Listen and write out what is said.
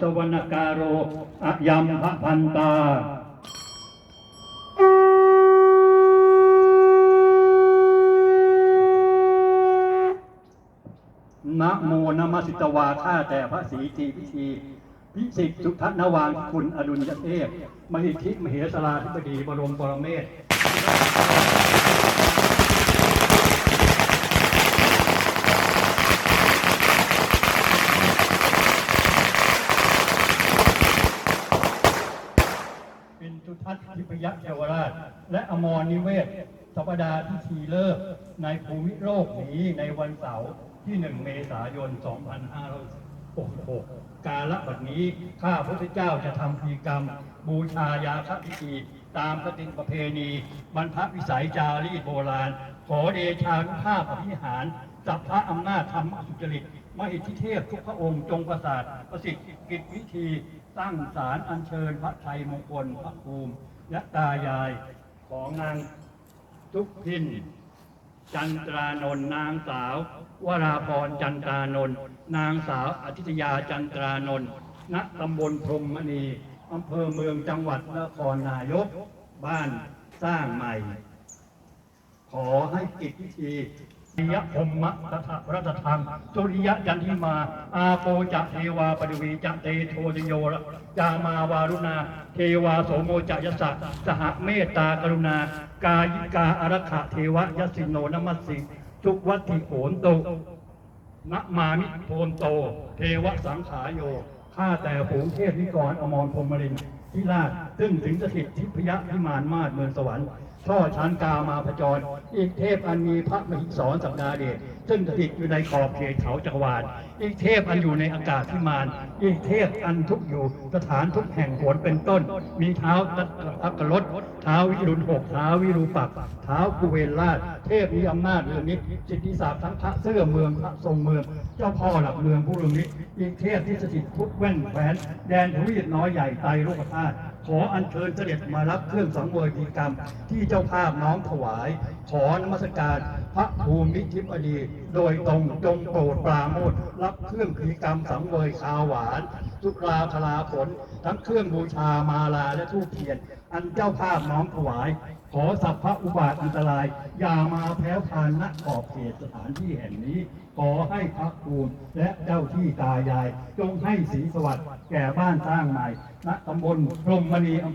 สวนาการโรอะยัมพะพันตานะโมนมัสิตวาข้าแต่พระศรีจีพิธีพิสิทธิสุทัศนวางคุณอดุลยเทพมหิทธิมเหสราธิบดีบรมปรเมศ เป็นจุทัศน์ทิพยเทวราช และอมรนิเวศสัปดาห์พิธีเลิกษ์ในภูมิโลกนี้ในวันเสาร์ที่ 1 เมษายน 2566 กาลบัดนี้ ข้าพระพุทธเจ้าจะทำพิธีกรรม บูชายาคพิธี ตามปฏิประเพณี บรรพวิสัยจารีตโบราณ ขอเดชานุภาพอภิหารสัพพะอำนาจธรรมอสุจริตมหิทธิเทพทุกพระองค์จงประสาทประสิทธิกิจวิธี ตั้งศาลอัญเชิญพระชัยมงคลพระภูมิและตายายของนางทุกพินจันตรานนท์นางสาววราพรจันตรานนท์นางสาวอธิตยาจันตรานนท์ณตำบลพรหมณีอำเภอเมืองจังหวัดนครนายก บ้านสร้างใหม่ ขอให้กิจพิธี นิยพรหมตถะรัตธรรมสุริยะยันทิมา อาโปจะเทวาปริวีจะเตโทจโยระจามาวารุณา เทวาโสโมจะยสสะสหเมตตากรุณา กายิกาอารักขะเทวะยสสิโนนมัสสิทุกวัตถิโขนโตนะมามิโทนโต เทวสังขายโยข้าแต่ฝูงเทพนิกรอมรพรหมรินทร์ที่ราชซึ่งถึงสถิตทิพยพิมานมาศเมืองสวรรค์ ช่อชันกามาพจร อีกเทพอันมีพระมหิศรสัปดาเดชซึ่งสถิตอยู่ในขอบเขตเขาจักรวาล อีกเทพอันอยู่ในอากาศพิมาน อีกเทพอันทุกอยู่สถานทุกแห่งโหนเป็นต้น มีเท้าตัทักรถเท้าวิรุณหกเท้าวิรูปักเท้ากุเวนราช เทพมีอำนาจเรือนิดสิทธิศาสตร์ทั้งพระเสื้อเมืองพระทรงเมือง เจ้าพ่อหลักเมืองผู้รุนิอีกเทพที่สถิตพุทธแว่นแขวนแดนทวีปน้อยใหญ่ไตโลกธาตุขออัญเชิญเสด็จมารับเครื่องสังเวยพิกรรมที่เจ้าภาพน้อมถวาย ขอนมัสการพระภูมิทิพดี โดยตรงจงโปรดปราโมทรับเครื่องพิกรรมสังเวยคาวหวานสุราพลาผล ทั้งเครื่องบูชามาลาและทูปเทียน อันเจ้าภาพน้อมถวาย ขอสัพพะอุบาทอันตราย อย่ามาแพ้วพานณขอบเขตสถานที่แห่งนี้ ขอให้พระภูมิและเจ้าที่ตายาย จงให้สีสวัสดิ์แก่บ้านสร้างใหม่ณตำบลพรมมณีอำเภอ